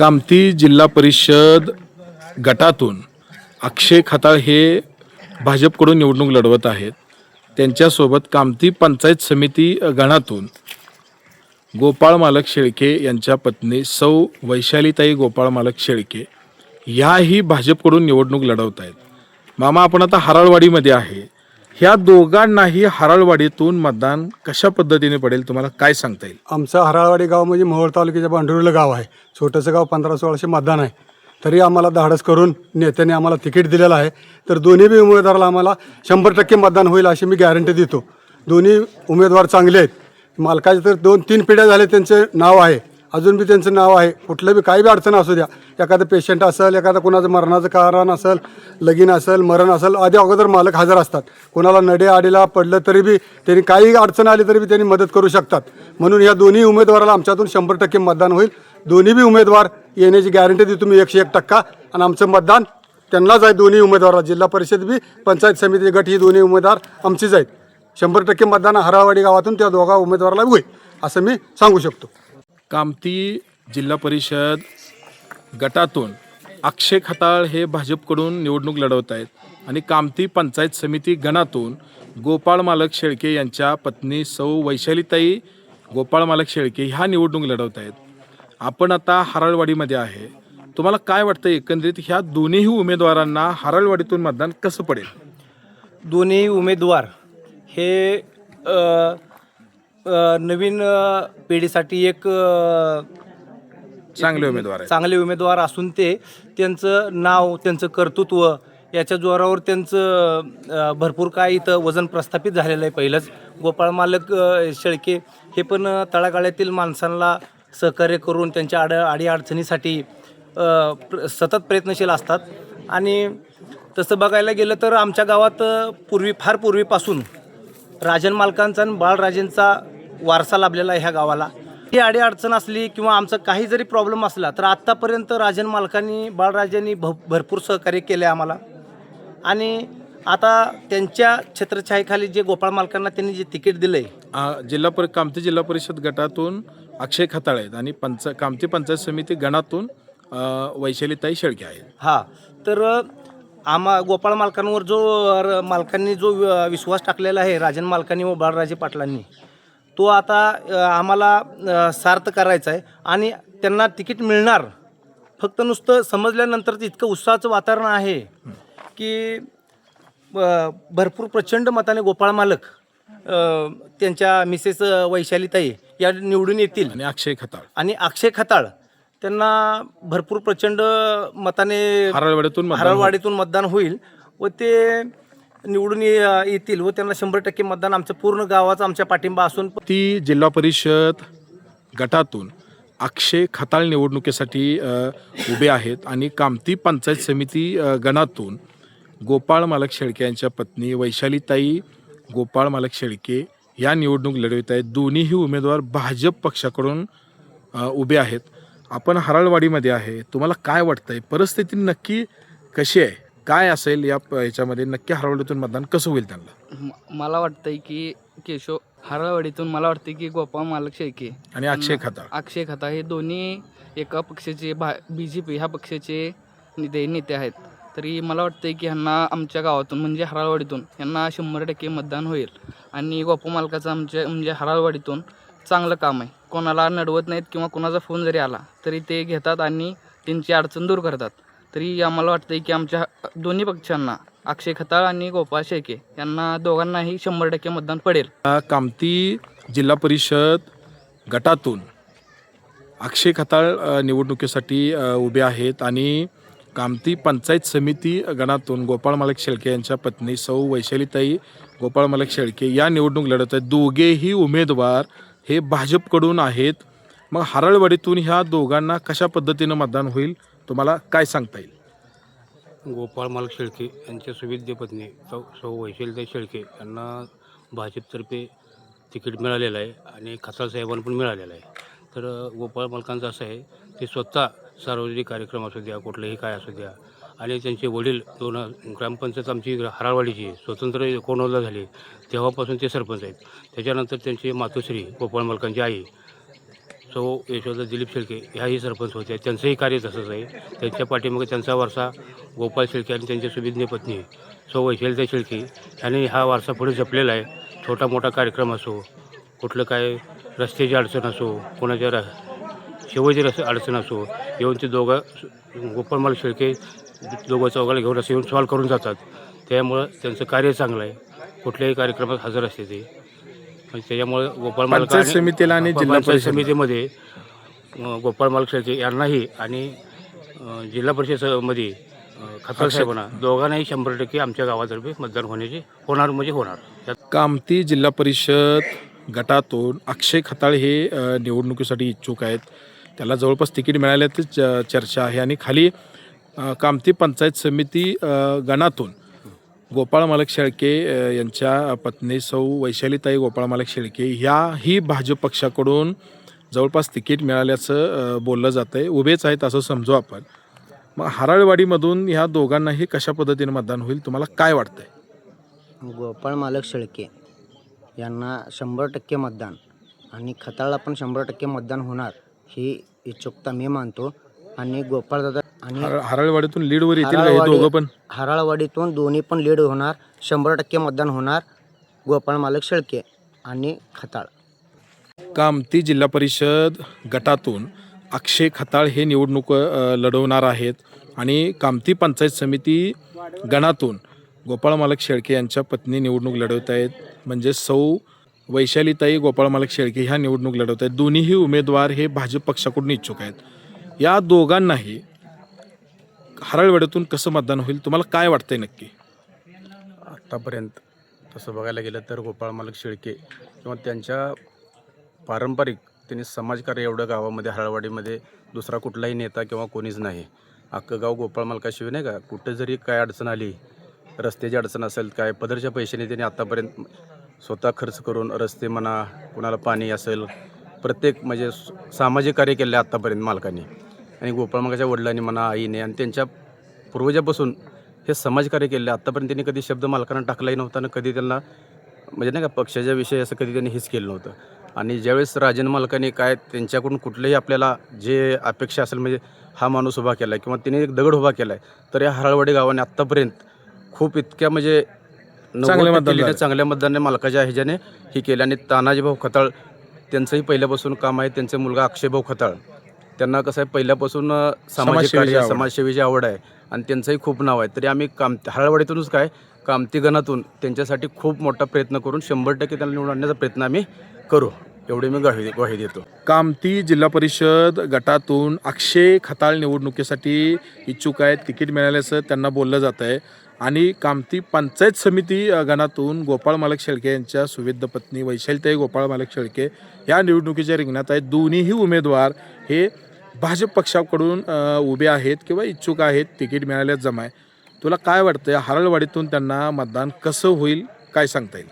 कामती जिल्हा परिषद गटातून अक्षय खताळ हे भाजपकडून निवडणूक लढवत आहेत. त्यांच्यासोबत कामती पंचायत समिती गणातून गोपाळ मालक शेळके यांच्या पत्नी सौ वैशालीताई गोपाळ मालक शेळके ह्याही भाजपकडून निवडणूक लढवत आहेत मामा आपण आता हराळवाडीमध्ये आहे. ह्या दोघांनाही हराळवाडीतून मतदान कशा पद्धतीने पडेल तुम्हाला काय सांगता येईल? आमचं हराळवाडी गाव म्हणजे मोहोळ तालुक्याच्या बांडुरीला गाव आहे. छोटंसं गाव पंधरा सोळाशे मतदान आहे. तरी आम्हाला धाडस करून नेत्याने आम्हाला तिकीट दिलेलं आहे. तर दोन्ही बी उमेदवाराला आम्हाला शंभर टक्के मतदान होईल अशी मी गॅरंटी देतो. दोन्ही उमेदवार चांगले आहेत. मालकाचे तर दोन तीन पिढ्या झाले त्यांचे नाव आहे. अजून बी त्यांचं नाव आहे. कुठलं बी काही बी अडचण असू द्या. एखादं पेशंट असेल एखादं कोणाचं मरणाचं कारण असेल लगीन असेल मरण असेल आधी अगोदर मालक हजर असतात. कोणाला नडे आडीला पडलं तरी बी त्यांनी काही अडचण आली तरी बी त्यांनी मदत करू शकतात. म्हणून या दोन्ही उमेदवाराला आमच्यातून शंभर टक्के मतदान होईल. दोन्ही बी उमेदवार येण्याची गॅरंटी देतो तुम्ही एकशे एक टक्का. आणि आमचं मतदान त्यांनाच आहे. दोन्ही उमेदवाराला जिल्हा परिषद बी पंचायत समिती गट ही दोन्ही उमेदवार आमचीच आहेत. शंभर टक्के मतदान हरावाडी गावातून त्या दोघा उमेदवाराला होईल असं मी सांगू शकतो. कामती जिल्हा परिषद गटातून अक्षय खताळ हे भाजपकडून निवडणूक लढवत आहेत. आणि कामती पंचायत समिती गणातून गोपाळ मालक शेळके यांच्या पत्नी सौ वैशालीताई गोपाळ मालक शेळके ह्या निवडणूक लढवत आहेत. आपण आता हराळवाडीमध्ये आहे. तुम्हाला काय वाटतं एकंदरीत ह्या दोन्ही उमेदवारांना हराळवाडीतून मतदान कसं पडेल? दोन्ही उमेदवार हे नवीन पिढीसाठी एक चांगले उमेदवार चांगले उमेदवार असून ते त्यांचं नाव त्यांचं कर्तृत्व याच्या जोरावर त्यांचं भरपूर काय इथं वजन प्रस्थापित झालेलं आहे. पहिलंच गोपाळ मालक शेळके हे पण तळागाळ्यातील माणसांना सहकार्य करून त्यांच्या आड आडी अडचणीसाठी सतत प्रयत्नशील असतात. आणि तसं बघायला गेलं तर आमच्या गावात पूर्वी फार पूर्वीपासून राजन मालकांचा आणि बाळराजेंचा वारसा लाभलेला आहे ह्या गावाला. ही अडी अडचण असली किंवा आमचं काही जरी प्रॉब्लेम असला तर आत्तापर्यंत राजन मालकांनी बाळराजांनी भ भरपूर सहकार्य केले आम्हाला. आणि आता त्यांच्या छत्रछायेखाली जे गोपाळ मालकांना त्यांनी जे तिकीट दिलं आहे जिल्हा परि कामती जिल्हा परिषद गटातून अक्षय खताळ आहेत आणि पंच कामती पंचायत समिती गणातून वैशालीताई शेळके आहेत. हा तर आम्हा गोपाळ मालकांवर जो मालकांनी जो विश्वास टाकलेला आहे राजन मालकांनी व बाळराजे पाटलांनी तो आता आम्हाला सार्थ करायचा आहे आणि त्यांना तिकीट मिळणार. फक्त नुसतं समजल्यानंतर इतकं उत्साहाचं वातावरण आहे की भरपूर प्रचंड मताने गोपाळ मालक त्यांच्या मिसेस वैशालीताई या निवडून येतील. आणि अक्षय खताळ. आणि अक्षय खताळ त्यांना भरपूर प्रचंड मताने हराळवाडीतून हरळवाडीतून मतदान होईल व ते निवडून ये- येतील व त्यांना शंभर टक्के मतदान आमचं पूर्ण गावाचा आमच्या पाठिंबा असून ती जिल्हा परिषद गटातून अक्षय खताळ निवडणुकीसाठी अ, उभे आहेत आणि कामती पंचायत समिती अ, गणातून गोपाळ मालक शेळके यांच्या पत्नी वैशालीताई गोपाळ मालक शेळके या निवडणूक लढवित आहेत. दोन्हीही उमेदवार भाजप पक्षाकडून अ, उभे आहेत. आपण हराळवाडीमध्ये आहे. तुम्हाला काय वाटतंय? परिस्थिती नक्की कशी आहे? काय असेल या प- ह्याच्यामध्ये? नक्की हराळवाडीतून मतदान कसं होईल त्यांना? म- मला वाटतंय की केशव हरळवाडीतून मला वाटतं की गोपाळ मालक शेळके आणि अक्षय खताळ. अक्षय खता हे दोन्ही एका पक्षाचे भा बी जे पी ह्या पक्षाचे नेते नेते आहेत. तरी मला वाटतंय की ह्यांना आमच्या गावातून म्हणजे हराळवाडीतून यांना शंभर टक्के मतदान होईल. आणि गोपाळ मालकाचं आमच्या म्हणजे हराळवाडीतून चांगलं काम आहे. कोणाला नडवत नाहीत किंवा कोणाचा फोन जरी आला तरी ते घेतात आणि त्यांची अडचण दूर करतात. तरी आम्हाला वाटतंय की आमच्या दोन्ही पक्षांना अक्षय खताळ आणि गोपाळ शेके यांना दोघांनाही शंभर टक्के मतदान पडेल. कामती जिल्हा परिषद गटातून अक्षय खताळ निवडणुकीसाठी उभे आहेत आणि कामती पंचायत समिती गणातून गोपाळ मालक शेळके यांच्या पत्नी सौ वैशालीताई गोपाळ मालक शेळके या निवडणूक लढत आहेत. दोघेही उमेदवार हे भाजपकडून आहेत. मग हरळवाडीतून ह्या दोघांना कशा पद्धतीनं मतदान होईल? तुम्हाला काय सांगता येईल? गोपाळ मालक शेळके यांच्या सुविद्य पत्नी सौ सौ वैशालीताई शेळके यांना भाजपतर्फे तिकीट मिळालेलं आहे आणि खताळ साहेबांना पण मिळालेलं आहे. तर गोपाळ मालकांचं असं आहे ते स्वतः सार्वजनिक कार्यक्रम असू द्या कुठलंही काय असू द्या आणि त्यांचे वडील दोन ग्रामपंचायत आमची हराळवाडीची स्वतंत्र एकोणनव्वदला झाली तेव्हापासून ते सरपंच आहेत. त्याच्यानंतर त्यांचे मातोश्री गोपाळ मालकांची आई सो यशोदा दिलीप शेळके ह्याही सरपंच होते. त्यांचंही कार्य तसंच आहे. त्यांच्या पाठीमागे त्यांचा वारसा गोपाळ शेळके आणि त्यांच्या सुविज्ञ पत्नी सो वैशलता शेळके ह्यांनी हा वारसा पुढे जपलेला आहे. छोटा मोठा कार्यक्रम असो कुठलं काय रस्त्याची अडचण असो कोणाच्या र शेवटची रस अडचण असो येऊन ते दोघं गोपाळमाल शेळके दोघं चौघाला घेऊन असं येऊन सॉल्व करून जातात. त्यामुळं त्यांचं कार्य चांगलं आहे. कुठल्याही कार्यक्रमात हजर असते ते. आणि त्याच्यामुळं गोपाळ मालक पंचायत आणि- समितीला आणि जिल्हा पंचायत परिषद समितीमध्ये अं, गोपाळ मालक शेळके यांनाही आणि अं, जिल्हा परिषदमध्ये अं, खताळ साहेबांना दोघांनाही शंभर टक्के आमच्या गावातर्फे मतदान होण्याचे होणार म्हणजे होणार. त्यात कामती जिल्हा परिषद गटातून अक्षय खताळ हे अ, निवडणुकीसाठी इच्छुक आहेत. त्याला जवळपास तिकीट मिळाल्याची च- चर्चा आहे. आणि खाली अ, कामती पंचायत समिती अ, गणातून गोपाळ मालक शेळके यांच्या पत्नी सौ वैशालीताई गोपाळ मालक शेळके ह्याही भाजप पक्षाकडून जवळपास तिकीट मिळाल्याचं बोललं जातं आहे उभेच आहेत असं समजू आपण. मग हराळवाडीमधून ह्या दोघांनाही कशा पद्धतीने मतदान होईल? तुम्हाला काय वाटतंय? गोपाळ मालक शेळके यांना शंभर टक्के मतदान आणि खताळला पण शंभर टक्के मतदान होणार ही इच्छुकता मी मानतो. आणि गोपाळदादा आणि हर- हराळवाडीतून लीडवर येतील का? हे हराळवाडी- दोघं पण? हराळवाडीतून दोन्ही पण लीड होणार. शंभर टक्के मतदान होणार. गोपाळ मालक शेळके आणि खताळ. कामती जिल्हा परिषद गटातून अक्षय खताळ हे निवडणूक अ, लढवणार आहेत. आणि कामती पंचायत समिती गणातून गोपाळ मालक शेळके यांच्या पत्नी निवडणूक लढवत आहेत. म्हणजे सौ वैशालीताई गोपाळ मालक शेळके ह्या निवडणूक लढवत आहेत. दोन्हीही उमेदवार हे भाजप पक्षाकडून इच्छुक आहेत. या दोघांनाही हराळवाड्यातून कसं मतदान होईल? तुम्हाला काय वाटतंय नक्की? आत्तापर्यंत तसं बघायला गेलं तर गोपाळ मालक शेळके किंवा त्यांच्या पारंपरिक त्यांनी समाजकार्य एवढं गावामध्ये हळवाडीमध्ये दुसरा कुठलाही नेता किंवा कोणीच नाही. अख्खं गाव गोपाळ मालकाशिवाय नाही का? कुठं जरी काय अडचण आली रस्त्याची अडचण असेल काय पदरच्या पैशाने त्यांनी आत्तापर्यंत स्वतः खर्च करून रस्ते म्हणा कुणाला पाणी असेल प्रत्येक म्हणजे सामाजिक कार्य केले आत्तापर्यंत मालकांनी. आणि गोपाळ मालकाच्या वडिलांनी म्हणा आईने आणि त्यांच्या पूर्वजापासून हे समाजकार्य केले आत्तापर्यंत त्यांनी कधी शब्द मालकांना टाकलाही नव्हता आणि कधी त्यांना म्हणजे नाही का पक्षाच्या विषयी असं कधी त्यांनी हेच केलं नव्हतं. आणि ज्यावेळेस राजन मालकाने काय त्यांच्याकडून कुठलंही आपल्याला जे अपेक्षा असेल म्हणजे हा माणूस उभा केला आहे किंवा तिने एक दगड उभा केला आहे तर या हराळवाडी गावाने आत्तापर्यंत खूप इतक्या म्हणजे नव्वद चांगले मतदान टक्के झाले. चांगल्या मतदानाने मालकाच्या ह्याच्याने ही केलं. आणि तानाजी भाऊ खताळ त्यांचंही पहिल्यापासून काम आहे त्यांचा मुलगा अक्षय भाऊ खताळ. त्यांना कसं आहे पहिल्यापासून सामाजिक समाजसेवेची कार्य आवड. समाजसेवेची आवड आहे आणि त्यांचंही खूप नाव आहे. तरी आम्ही काम हळवाडीतूनच काय कामती गणातून त्यांच्यासाठी खूप मोठा प्रयत्न करून शंभर टक्के त्यांना निवडून आणण्याचा प्रयत्न आम्ही करू. एवढी मी ग्वाही ग्वाही देतो. कामती जिल्हा परिषद गटातून अक्षय खताळ निवडणुकीसाठी इच्छुक आहेत. तिकीट मिळाल्याचं त्यांना बोललं जात आहे. आणि कामती पंचायत समिती अ, गणातून गोपाळ मालक शेळके यांच्या सुविध पत्नी वैशालताई गोपाळ मालक शेळके या निवडणुकीच्या रिंगणात आहेत. दोन्हीही उमेदवार हे भाजप पक्षाकडून उभे आहेत किंवा इच्छुक आहेत तिकीट मिळाल्यास जमाय तुला काय वाटतंय? हरळवाडीतून त्यांना मतदान कसं होईल? काय सांगता येईल?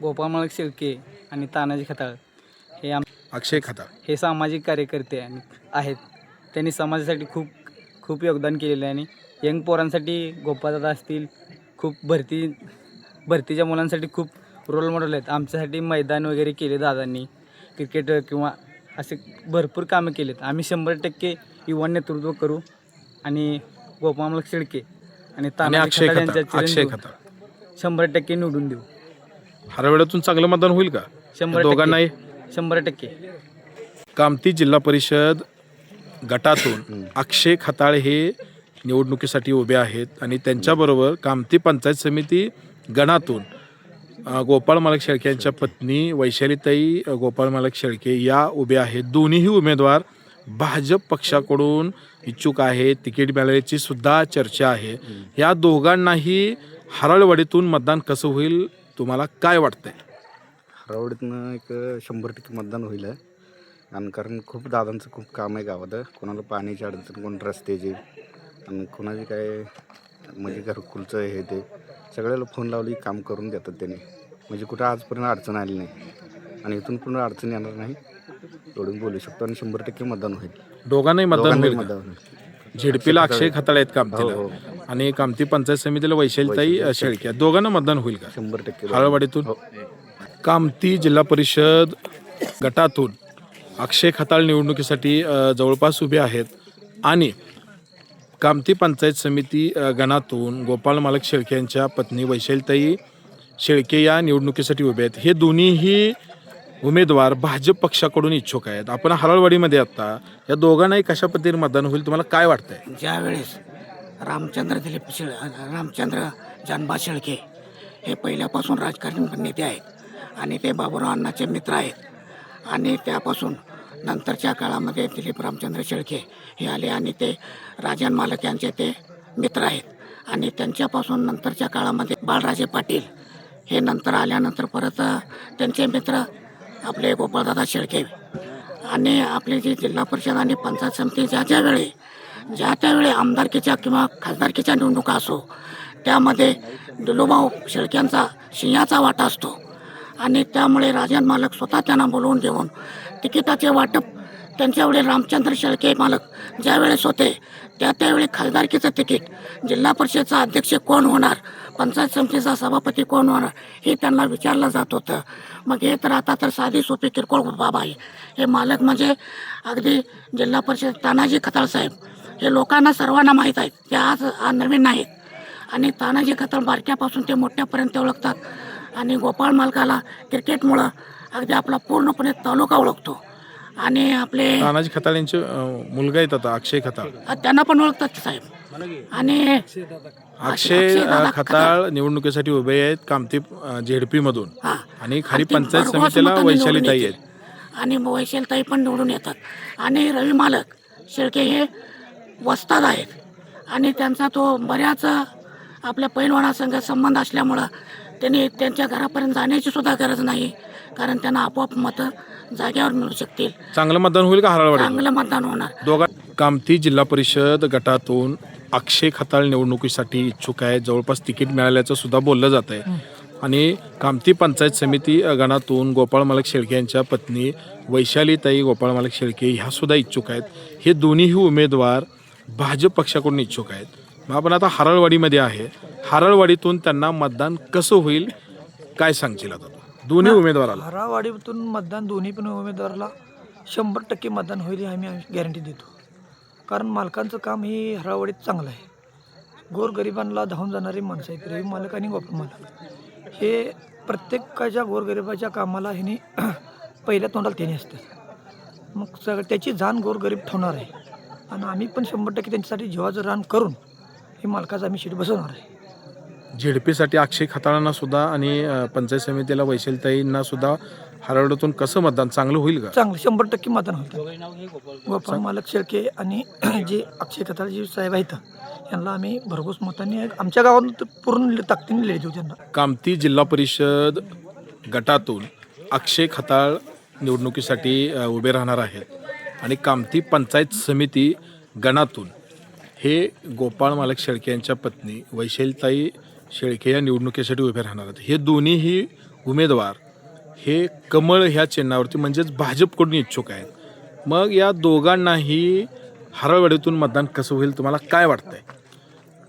गोपाळ मालक शेळके आणि तानाजी खताळ हे आम अक्षय खताळ. हे सामाजिक कार्यकर्ते आणि आहेत. त्यांनी समाजासाठी खूप खूप योगदान केलेलं आहे आणि यंग पोरांसाठी गोपाळदादा असतील खूप भरती भरतीच्या मुलांसाठी खूप रोल मॉडेल आहेत. आमच्यासाठी मैदान वगैरे केले दादांनी. क्रिकेट किंवा असे भरपूर कामं केलेत. आम्ही शंभर टक्के युवा नेतृत्व करू आणि गोपाळ मालक शेळके आणि तानाजी अक्षय खताळ खताळ यांच्या अक्षय चिरंजीव खताळ शंभर टक्के निवडून देऊ. हरळवाड्यातून चांगलं मतदान होईल का? शंभर दोघांनाही? शंभर टक्के. कामती जिल्हा परिषद गटातून अक्षय खताळ हे निवडणुकीसाठी उभे आहेत आणि त्यांच्याबरोबर कामती पंचायत समिती गणातून गोपाळ मालक शेळके यांच्या पत्नी वैशालीताई गोपाळ मालक शेळके या उभ्या आहेत. दोन्हीही उमेदवार भाजप पक्षाकडून इच्छुक आहेत. तिकीट मिळाल्याची सुद्धा चर्चा आहे. या दोघांनाही हरळवाडीतून मतदान कसं होईल तुम्हाला काय वाटतंय? हरळवाडीतनं एक शंभर टक्के मतदान होईल. आणि कारण खूप दादांचं खूप काम आहे गावात. कोणाला पाण्याची अडचण कोण रस्त्याची आणि कोणाची काय म्हणजे घरकुलचं हे ते. सगळ्याला फोन लावली काम करून देतात त्यांनी. म्हणजे कुठं आजपर्यंत अडचण आली नाही. आणि इथून पुन्हा अडचण येणार नाही. एवढून बोलू शकतो आणि शंभर टक्के मतदान होईल. दोघांनाही मतदान दोघांनाही होईल? मतदान होईल. झेडपीला अक्षय खताळ आहेत हो कामतीला हो आणि कामती पंचायत समितीला वैशालीताई अ, शेळके. आहेत. दोघांना मतदान होईल का? शंभर टक्के हळवाडीतून? हो. कामती जिल्हा परिषद गटातून अक्षय खताळ निवडणुकीसाठी अ, जवळपास उभे आहेत. आणि कामती पंचायत समिती गणातून गोपाल मालक शेळके यांच्या पत्नी वैशलताई शेळके या निवडणुकीसाठी उभे आहेत. हे दोन्हीही उमेदवार भाजप पक्षाकडून इच्छुक आहेत. आपण हरळवाडीमध्ये आता या दोघांनाही कशा पद्धतीने मतदान होईल तुम्हाला काय वाटतंय? ज्यावेळेस रामचंद्र दिलीप शेळ रामचंद्र जानबा शेळके हे पहिल्यापासून राजकारणी नेते आहेत आणि ते बाबूराव अण्णाचे मित्र आहेत आणि त्यापासून नंतरच्या काळामध्ये दिलीप रामचंद्र शेळके हे आले आणि ते राजन मालक यांचे ते मित्र आहेत. आणि त्यांच्यापासून नंतरच्या काळामध्ये बाळराजे पाटील हे नंतर आल्यानंतर परत त्यांचे मित्र आपले गोपाळदादा शेळके आणि आपले जे जिल्हा परिषद आणि पंचायत समिती ज्या ज्या वेळी ज्या त्यावेळी आमदारकीच्या किंवा खासदारकीच्या निवडणुका असो त्यामध्ये दुलोभाऊ शेळक्यांचा सिंहाचा वाटा असतो. आणि त्यामुळे राजन मालक स्वतः त्यांना बोलवून घेऊन तिकिटाचे वाटप. त्यांच्यावेळी रामचंद्र शेळके मालक ज्यावेळेस होते त्या त्यावेळी खासदारकीचं तिकीट. जिल्हा परिषदचा अध्यक्ष कोण होणार? पंचायत समितीचा सभापती कोण होणार? हे त्यांना विचारलं जात होतं. मग हे तर आता तर साधी सोपी किरकोळ बाब आहे. हे मालक म्हणजे अगदी जिल्हा परिषद तानाजी खताळ साहेब. हे लोकांना सर्वांना माहीत आहेत. ते आज नवीन नाहीत. आणि तानाजी खताळ बारक्यापासून ते मोठ्यापर्यंत ओळखतात. आणि गोपाळ मालकाला क्रिकेटमुळं अगदी आपला पूर्णपणे तालुका ओळखतो. आणि आपले तानाजी खताळ यांचे अ, मुलगा आहेत आता अक्षय खताळ. त्यांना पण ओळखतात की साहेब. आणि अक्षय अ, खताळ. निवडणुकीसाठी उभे आहेत कामती झेडपी मधून. हा. आणि खाली आणि ते पंचायत भरघोस समितीला मतांनी वैशाली निवडून ताई येतील. आहेत. आणि वैशालताई पण निवडून येतात. आणि रवी मालक शेळके हे वस्ताद आहेत. आणि त्यांचा तो बऱ्याच आपल्या पैलवानासंग संबंध असल्यामुळं त्यांनी त्यांच्या घरापर्यंत जाण्याची सुद्धा गरज नाही. कारण त्यांना आपोआप मतं जाग्यावर मिळू शकतील. चांगलं मतदान होईल का हरळवाडी चांगलं मतदान होणार. दोघा कामती जिल्हा परिषद गटातून अक्षय खताळ निवडणुकीसाठी इच्छुक आहेत जवळपास तिकीट मिळाल्याचं सुद्धा बोललं जात आहे. आणि कामती पंचायत समिती गणातून गोपाळ मालक शेळके यांच्या पत्नी वैशालीताई गोपाळ मालक शेळके ह्या सुद्धा इच्छुक आहेत. हे दोन्हीही उमेदवार भाजप पक्षाकडून इच्छुक आहेत. मग आपण आता हरळवाडीमध्ये आहे. हरळवाडीतून त्यांना मतदान कसं होईल? काय सांगशील आता? दोन्ही उमेदवाराला. हरावाडीतून मतदान दोन्ही पण उमेदवाराला शंभर टक्के मतदान होईल ही आम्ही गॅरंटी देतो. कारण मालकांचं काम हे हरावाडीत चांगलं आहे. गोरगरिबांना धावून जाणारी माणसं आहेत रवी मालक आणि गोपाळ मालक. हे प्रत्येकाच्या गोरगरिबाच्या कामाला ह्याने पहिल्या तोंडाला त्याने असतात. मग सगळं त्याची जाण गोरगरीब ठेवणार आहे. आणि आम्ही पण शंभर टक्के त्यांच्यासाठी जीवाचं रान करून हे मालकाचं आम्ही शीट बसवणार आहे. झेडपीसाठी अक्षय खताळांना सुद्धा आणि पंचायत समितीला वैशालीताईंना सुद्धा हरवड्यातून कसं मतदान? चांगलं होईल का? चांगलं. शंभर टक्के मतदान होतं. गोपाळ मालक शेळके आणि जे अक्षय कथाळजी साहेब आहेत यांना आम्ही भरघोस मतांनी आमच्या गावात तर पूर्ण ताकदीने लिहिली देऊ त्यांना. कामती जिल्हा परिषद गटातून अक्षय खताळ निवडणुकीसाठी उभे राहणार आहेत. आणि कामती पंचायत समिती गणातून हे गोपाळ मालक शेळके यांच्या पत्नी वैशालताई शेळके या निवडणुकीसाठी उभे राहणार आहेत. हे दोन्हीही उमेदवार हे कमळ ह्या चिन्हावरती म्हणजेच भाजपकडून इच्छुक आहेत. मग या दोघांनाही हरळवाडीतून मतदान कसं होईल तुम्हाला काय वाटतंय?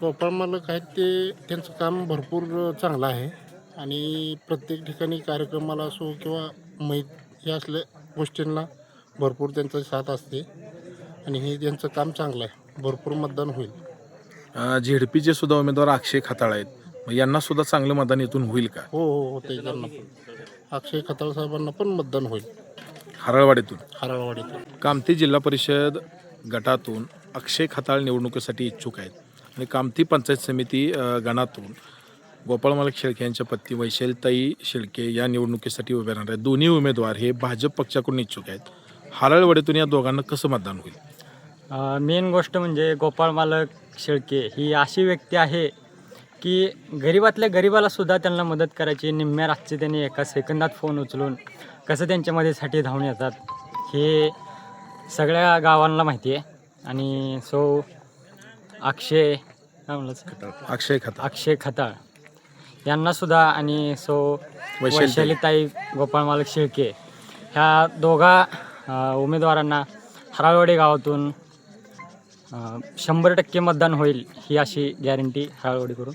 गोपाळ मालक आहेत ते त्यांचं काम भरपूर चांगलं आहे. आणि प्रत्येक ठिकाणी कार्यक्रमाला असो किंवा मैत या असल्या गोष्टींना भरपूर त्यांचा साथ असते. आणि हे त्यांचं काम चांगलं आहे. भरपूर मतदान होईल. झेडपीचे सुद्धा उमेदवार अक्षय खताळ आहेत. मग यांना सुद्धा चांगलं मतदान इथून होईल का? हो हो होते त्यांना पण अक्षय खताळ साहेबांना पण मतदान होईल. हरळवाडीतून. हराळवाडीतून. कामती जिल्हा परिषद गटातून अक्षय खताळ निवडणुकीसाठी इच्छुक आहेत. आणि कामती पंचायत समिती अ, गणातून गोपाळमालक शेळके यांच्या पत्नी वैशालताई शेळके या निवडणुकीसाठी उभे राहणार आहेत. दोन्ही उमेदवार हे भाजप पक्षाकडून इच्छुक आहेत. हरळवाडीतून या दोघांना कसं मतदान होईल? मेन गोष्ट म्हणजे गोपाळ मालक शेळके ही अशी व्यक्ती आहे की गरीबातल्या गरीबाला सुद्धा त्यांना मदत करायची. निम्म्या रातचे त्यांनी एका सेकंदात फोन उचलून कसं त्यांच्या मदतीसाठी धावून येतात हे सगळ्या गावांना माहिती आहे. आणि सो अक्षय काय म्हणलं? अक्षय खताळ. अक्षय खताळ. यांनासुद्धा आणि सो वैशालीताई. गोपाळ मालक शेळके ह्या दोघा उमेदवारांना हराळवाडी गावातून शंभर टक्के मतदान होईल ही अशी गॅरंटी हराळवाडी करून